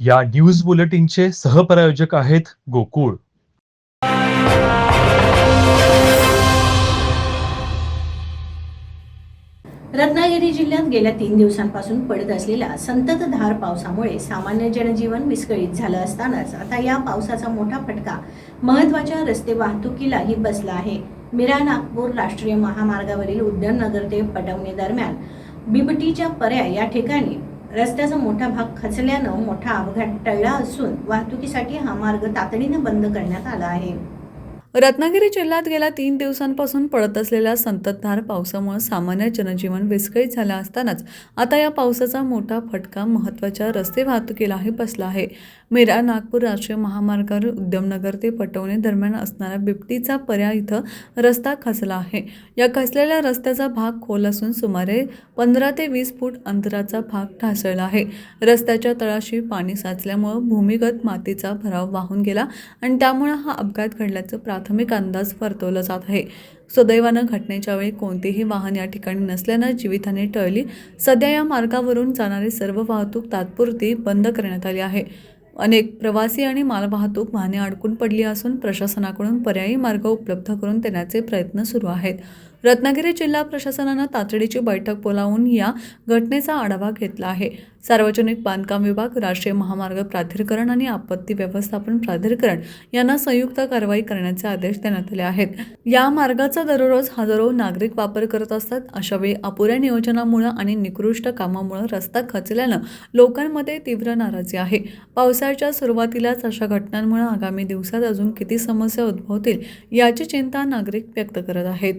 या न्यूज बुलेटिनचे सहप्रायोजक आहेत गोकुळ. रत्नागिरी जिल्ह्यात गेल्या तीन दिवसांपासून पडत असलेल्या संततधार पावसामुळे सामान्य जनजीवन विस्कळीत झालं असतानाच आता या पावसाचा मोठा फटका महत्त्वाच्या रस्ते वाहतुकीलाही बसला आहे. मिरा नागपूर राष्ट्रीय महामार्गावरील उद्याननगर ते पटवणे दरम्यान बिबटीच्या पर्याय या ठिकाणी रस्त्याचा मोठा भाग खचल्यानं मोठा अपघात टळला असून वाहतुकीसाठी हा मार्ग तातडीनं बंद करण्यात आला आहे. रत्नागिरी जिल्ह्यात गेल्या तीन दिवसांपासून पडत असलेल्या संततधार पावसामुळे सामान्य जनजीवन विस्कळीत झालं असतानाच आता या पावसाचा मोठा फटका महत्त्वाच्या रस्ते वाहतुकीलाही बसला आहे. मेरा नागपूर राष्ट्रीय महामार्गावर उद्यमनगर ते पटवणे दरम्यान असणारा बिबटीचा पर्याय इथं रस्ता खचला आहे. या खचलेल्या रस्त्याचा भाग खोल असून सुमारे पंधरा ते वीस फूट अंतराचा भाग ढासळला आहे. रस्त्याच्या तळाशी पाणी साचल्यामुळं भूमिगत मातीचा भराव वाहून गेला आणि त्यामुळे हा अपघात घडल्याचं प्राथमिक प्राथमिक अंदाज वर्तवला जात आहे. सुदैवानं घटनेच्या वेळी कोणतेही वाहन या ठिकाणी नसल्यानं जीवितहानी टळली. सध्या या मार्गावरून जाणारी सर्व वाहतूक तात्पुरती बंद करण्यात आली आहे. अनेक प्रवासी आणि मालवाहतूक वाहने अडकून पडली असून प्रशासनाकडून पर्यायी मार्ग उपलब्ध करून देण्याचे प्रयत्न सुरू आहेत. रत्नागिरी जिल्हा प्रशासनानं तातडीची बैठक बोलावून या घटनेचा आढावा घेतला आहे. सार्वजनिक बांधकाम विभाग राष्ट्रीय महामार्ग प्राधिकरण आणि आपत्ती व्यवस्थापन प्राधिकरण यांना संयुक्त कारवाई करण्याचे आदेश देण्यात आले आहेत. या मार्गाचा दररोज हजारो नागरिक वापर करत असतात. अशावेळी अपुऱ्या नियोजनामुळे आणि निकृष्ट कामामुळे रस्ता खचल्यानं लोकांमध्ये तीव्र नाराजी आहे. पावसाळ्याच्या सुरुवातीलाच अशा घटनांमुळे आगामी दिवसात अजून किती समस्या उद्भवतील याची चिंता नागरिक व्यक्त करत आहेत.